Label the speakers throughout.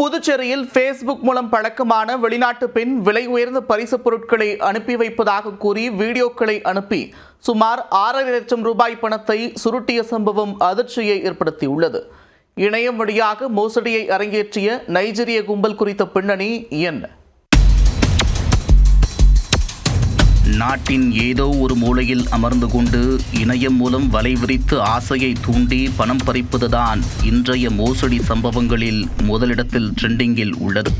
Speaker 1: புதுச்சேரியில் ஃபேஸ்புக் மூலம் பழக்கமான வெளிநாட்டு பெண் விலை உயர்ந்த பரிசுப் பொருட்களை அனுப்பி வைப்பதாக கூறி வீடியோக்களை அனுப்பி சுமார் ஆறரை லட்சம் ரூபாய் பணத்தை சுருட்டிய சம்பவம் அதிர்ச்சியை ஏற்படுத்தியுள்ளது. இணையம் வழியாக மோசடியை அரங்கேற்றிய நைஜீரிய கும்பல் குறித்த பின்னணி என்ன?
Speaker 2: நாட்டின் ஏதோ ஒரு மூலையில் அமர்ந்து கொண்டு இணையம் மூலம் வலை விரித்து ஆசையை தூண்டி பணம் பறிப்பதுதான் இன்றைய மோசடி சம்பவங்களில் முதலிடத்தில் ட்ரெண்டிங்கில் உள்ளது.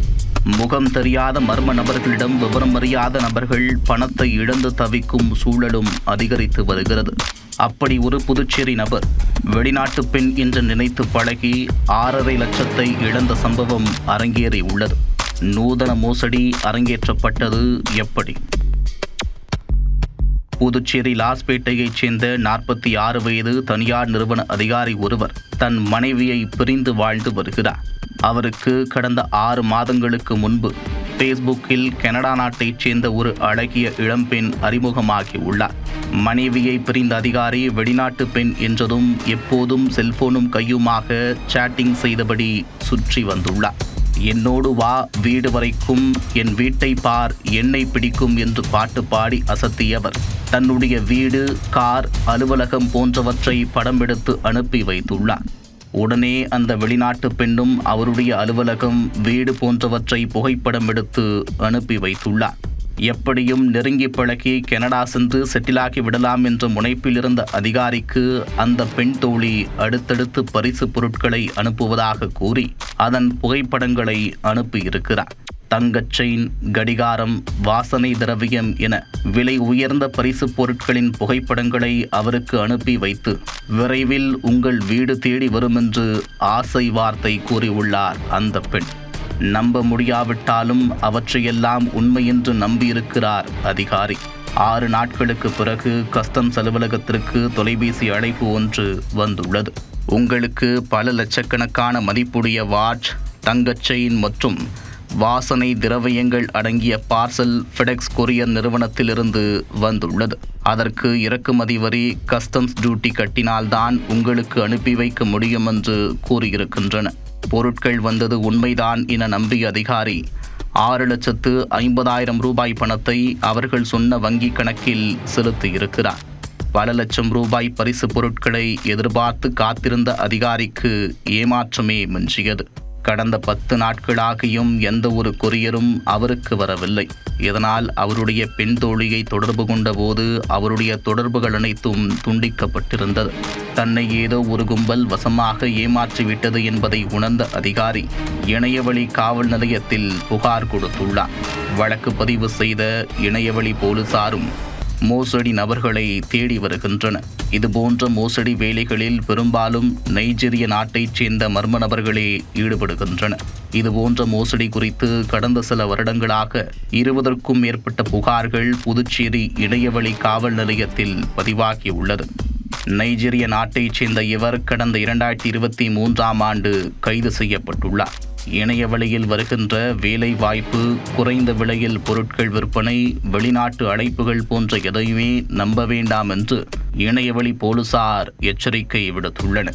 Speaker 2: முகம் தெரியாத மர்ம நபர்களிடம் விவரம் அறியாத நபர்கள் பணத்தை இழந்து தவிக்கும் சூழலும் அதிகரித்து வருகிறது. அப்படி ஒரு புதுச்சேரி நபர் வெளிநாட்டு பெண் என்று நினைத்து பழகி ஆறரை லட்சத்தை இழந்த சம்பவம் அரங்கேறி உள்ளது. நூதன மோசடி அரங்கேற்றப்பட்டது எப்படி? புதுச்சேரி லாஸ்பேட்டையைச் சேர்ந்த நாற்பத்தி ஆறு வயது தனியார் நிறுவன அதிகாரி ஒருவர் தன் மனைவியை பிரிந்து வாழ்ந்து வருகிறார். அவருக்கு கடந்த ஆறு மாதங்களுக்கு முன்பு ஃபேஸ்புக்கில் கனடா நாட்டைச் சேர்ந்த ஒரு அழகிய இளம்பெண் அறிமுகமாகி உள்ளார் மனைவியை பிரிந்த அதிகாரி வெளிநாட்டு பெண் என்றதும் எப்போதும் செல்போனும் கையுமாக சேட்டிங் செய்தபடி சுற்றி வந்துள்ளார். என்னோடு வா வீடு வரைக்கும். என் வீட்டை பார் என்னை பிடிக்கும் என்று பாட்டு பாடி அசத்தியவர். தன்னுடைய வீடு கார் அலுவலகம் போன்றவற்றை படம் எடுத்து அனுப்பி வைத்துள்ளார் உடனே அந்த வெளிநாட்டு பெண்ணும் அவருடைய அலுவலகம் வீடு போன்றவற்றை புகைப்படம் எடுத்து அனுப்பி வைத்துள்ளார் எப்படியும் நெருங்கி பழகி கனடா சென்று செட்டிலாகி விடலாம் என்ற முனைப்பில் இருந்த அதிகாரிக்கு அந்த பெண் தோழி அடுத்தடுத்து பரிசு பொருட்களை அனுப்புவதாக கூறி அதன் புகைப்படங்களை அனுப்பியிருக்கிறார். தங்கச் செயின் கடிகாரம் வாசனை திரவியம் என விலை உயர்ந்த பரிசு பொருட்களின் புகைப்படங்களை அவருக்கு அனுப்பி வைத்து விரைவில் உங்கள் வீடு தேடி வரும் என்று ஆசை வார்த்தை கூறியுள்ளார் அந்த பெண். நம்ப முடியாவிட்டாலும் அவற்றையெல்லாம் உண்மை என்று நம்பியிருக்கிறார் அதிகாரி. ஆறு நாட்களுக்கு பிறகு கஸ்டம்ஸ் அலுவலகத்திற்கு தொலைபேசி அழைப்பு ஒன்று வந்துள்ளது. உங்களுக்கு பல லட்சக்கணக்கான மதிப்புடைய வாட்ச் தங்கச் செயின் மற்றும் வாசனை திரவியங்கள் அடங்கிய பார்சல் ஃபெடெக்ஸ் கொரியர் நிறுவனத்திலிருந்து வந்துள்ளது. அதற்கு இறக்குமதி வரி கஸ்டம்ஸ் டியூட்டி கட்டினால்தான் உங்களுக்கு அனுப்பி வைக்க முடியும் என்று கூறியிருக்கின்றன. பொருட்கள் வந்தது உண்மைதான் என நம்பிய அதிகாரி. ஆறு லட்சத்து ஐம்பதாயிரம் ரூபாய் பணத்தை அவர்கள் சொன்ன வங்கி கணக்கில் செலுத்தியிருக்கிறார். பல லட்சம் ரூபாய் பரிசு பொருட்களை எதிர்பார்த்து காத்திருந்த அதிகாரிக்கு ஏமாற்றமே மிஞ்சியது. கடந்த பத்து நாட்களாகியும் எந்த ஒரு கொரியரும் அவருக்கு வரவில்லை. இதனால் அவருடைய பெண் தோழியை தொடர்பு கொண்டபோது அவருடைய தொடர்புகள் அனைத்தும் துண்டிக்கப்பட்டிருந்தது. தன்னை ஏதோ ஒரு கும்பல் வசமாக ஏமாற்றிவிட்டது என்பதை உணர்ந்த அதிகாரி இணையவழி காவல் நிலையத்தில் புகார் கொடுத்துள்ளார். வழக்கு பதிவு செய்த இணையவழி போலீசாரும் மோசடி நபர்களை தேடி வருகின்றன இதுபோன்ற மோசடி வேலைகளில் பெரும்பாலும் நைஜீரிய நாட்டைச் சேர்ந்த மர்ம நபர்களே ஈடுபடுகின்றன இதுபோன்ற மோசடி குறித்து கடந்த சில வருடங்களாக இருபதற்கும் மேற்பட்ட புகார்கள் புதுச்சேரி இணையவழி காவல் நிலையத்தில் பதிவாகியுள்ளது. நைஜீரிய நாட்டைச் சேர்ந்த இவர் கடந்த இரண்டாயிரத்தி இருபத்தி மூன்றாம் ஆண்டு கைது செய்யப்பட்டுள்ளார். இணைய வழியில் வருகின்ற வேலை வாய்ப்பு குறைந்த விலையில் பொருட்கள் விற்பனை வெளிநாட்டு அழைப்புகள் போன்ற எதையுமே நம்ப வேண்டாம் என்று இணையவழி போலீசார் எச்சரிக்கை விடுத்துள்ளனர்.